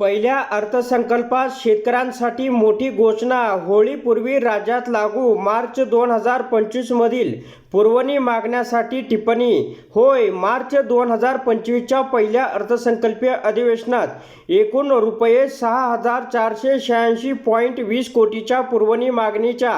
पहिल्या अर्थसंकल्पात शेतकऱ्यांसाठी मोठी घोषणा. होळीपूर्वी राज्यात लागू मार्च दोन हजार पंचवीसमधील पुरवणी मागण्यासाठी टिप्पणी. होय मार्च दोन हजार पंचवीसच्या पहिल्या अर्थसंकल्पीय अधिवेशनात एकूण रुपये सहा हजार चारशे शहाऐंशी पॉईंट वीस कोटीच्या पुरवणी मागणीच्या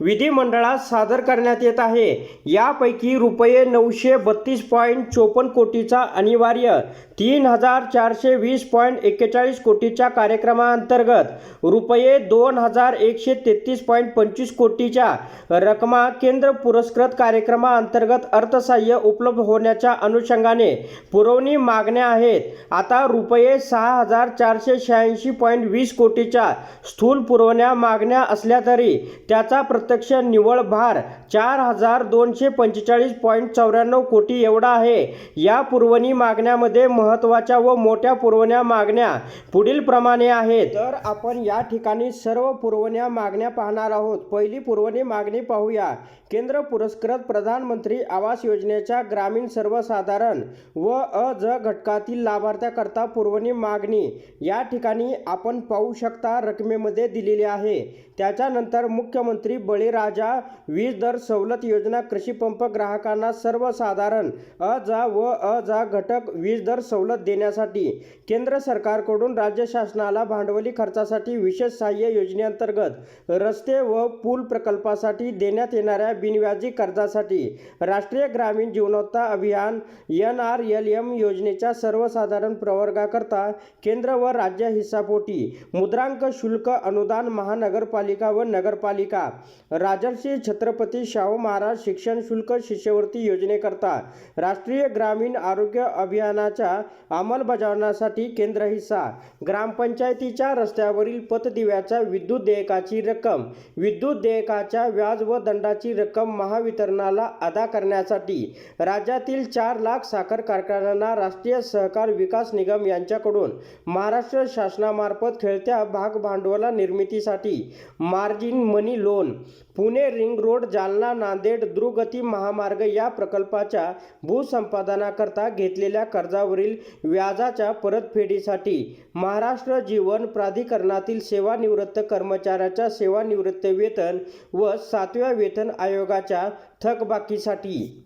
विधिमंडळात सादर करण्यात येत आहे. यापैकी रुपये नऊशे बत्तीस पॉईंट चोपन्न कोटीचा अनिवार्य तीन हजार चारशे वीस पॉईंट एक्केचाळीस कोटीच्या कार्यक्रमाअंतर्गत रुपये दोन हजार एकशे तेहतीस पॉईंट पंचवीस कोटीच्या रकमा केंद्र पुरस्कृत कार्यक्रमाअंतर्गत अर्थसहाय्य उपलब्ध होण्याच्या अनुषंगाने पुरवणी मागण्या आहेत. आता रुपये सहा हजार चारशे शहाऐंशी पॉईंट वीस कोटीच्या स्थूल पुरवण्या मागण्या असल्या तरी त्याचा प्रत्यक्ष निव्वळ भार चार हजार दोनशे पंचेचाळीस पॉईंट चौऱ्याण्णव कोटी एवढा आहे. या पुरवणी मागण्यामध्ये महत्त्वाच्या व मोठ्या पुरवण्या मागण्या पुढील प्रमाणे आहेत. तर आपण या ठिकाणी सर्व पुरवण्या मागण्या पाहणार आहोत. पहिली पुरवणी मागणी पाहूया. केंद्र पुरस्कृत प्रधानमंत्री आवास योजनेच्या ग्रामीण सर्वसाधारण व अ ज घटकातील लाभार्थ्याकरता पुरवणी मागणी या ठिकाणी आपण पाहू शकता रकमेमध्ये दिलेली आहे. त्याच्यानंतर मुख्यमंत्री बळीराजा वीज दर सवलत योजना कृषी पंप ग्राहकांना सर्वसाधारण अ जा व अ जा घटक वीज दर सवलत देण्यासाठी केंद्र सरकारकडून राज्य शासनाला भांडवली खर्चासाठी विशेष सहाय्य योजनेअंतर्गत रस्ते व पूल प्रकल्पासाठी देण्यात येणाऱ्या बिनव्याजी कर्जासाठी राष्ट्रीय ग्रामीण जीवनोत्ता अभियान एन आर एल एम योजनेच्या सर्वसाधारण प्रवर्गाकरता केंद्र व राज्य हिस्सापोटी मुद्रांक शुल्क अनुदान महानगरपालिका व नगरपालिका राजर्षी छत्रपती शाहू महाराज शिक्षण शुल्क शिष्यवृत्ती योजनेकरता राष्ट्रीय ग्रामीण आरोग्य अभियानाच्या अंमलबजावण्यासाठी केंद्र हिस्सा ग्रामपंचायतीच्या रस्त्यावरील पतदिव्याच्या विद्युत देयकाची रक्कम. विद्युत देयकाच्या व्याज व दंडाची रक्कम महावितरणाला अदा करण्यासाठी राज्यातील चार लाख साखर कारखान्यांना राष्ट्रीय सहकार विकास निगम यांच्याकडून महाराष्ट्र शासनामार्फत खेळत्या भाग भांडवला निर्मितीसाठी margin money loan Pune ring road Jalna Nanded द्रुगती महामार्ग या प्रकल्पाच्या भूसंपादनाकरता घेतलेल्या कर्जावरील व्याजाच्या परतफेडीसाठी महाराष्ट्र जीवन प्राधिकरणातील सेवानिवृत्त कर्मचाऱ्याच्या सेवानिवृत्त वेतन व सातव्या वेतन आयोगाच्या थकबाकीसाठी.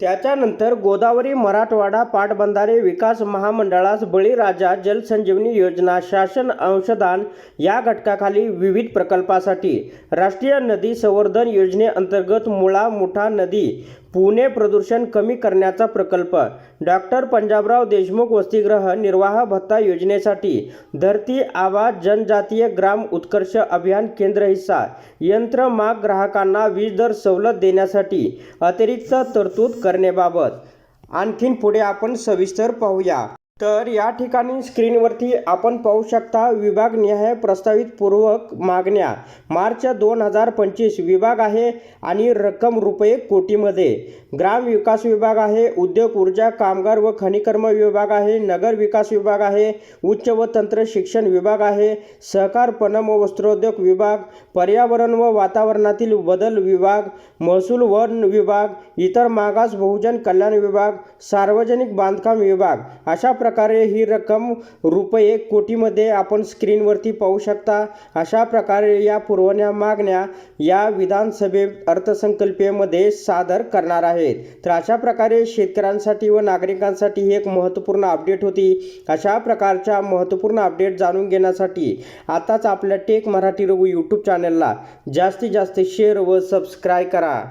त्याच्यानंतर गोदावरी मराठवाडा पाटबंधारे विकास महामंडळास बळीराजा जलसंजीवनी योजना शासन अंशदान या घटकाखाली विविध प्रकल्पासाठी राष्ट्रीय नदी संवर्धन योजनेअंतर्गत मुळा मुठा नदी पुणे प्रदूषण कमी करण्याचा प्रकल्प. डॉक्टर पंजाबराव देशमुख वसतिगृह निर्वाह भत्ता योजनेसाठी धरती आवाज जनजातीय ग्राम उत्कर्ष अभियान केंद्र हिस्सा. यंत्रमाग ग्राहकांना वीज दर सवलत देण्यासाठी अतिरिक्त तरतूद करण्याबाबत. आणखीन पुढे आपण सविस्तर पाहूया. तर या ठिकाणी स्क्रीनवरती आपण पाहू शकता विभागनिहाय प्रस्तावित पूर्वक मागण्या. मार्च दोन हजार पंचवीस विभाग आहे आणि रक्कम रुपये कोटीमध्ये. ग्राम विकास विभाग आहे उद्योग ऊर्जा कामगार व खनिकर्म विभाग आहे नगर विकास विभाग आहे उच्च व तंत्र शिक्षण विभाग आहे सहकार पणन व वस्त्रोद्योग विभाग पर्यावरण व वातावरणातील बदल विभाग महसूल वन विभाग इतर मागास बहुजन कल्याण विभाग सार्वजनिक बांधकाम विभाग अशा प्रकारे ही रक्कम रुपये कोटीमध्ये आपण स्क्रीनवरती पाहू शकता. अशा प्रकारे या पुरवण्या मागण्या या विधानसभेत अर्थसंकल्पीयमध्ये सादर करणार आहेत. तर अशा प्रकारे शेतकऱ्यांसाठी व नागरिकांसाठी ही एक महत्त्वपूर्ण अपडेट होती. अशा प्रकारच्या महत्त्वपूर्ण अपडेट जाणून घेण्यासाठी आताच आपल्या टेक मराठी रघु यूट्यूब चॅनलला जास्तीत जास्त शेअर व सबस्क्राईब करा.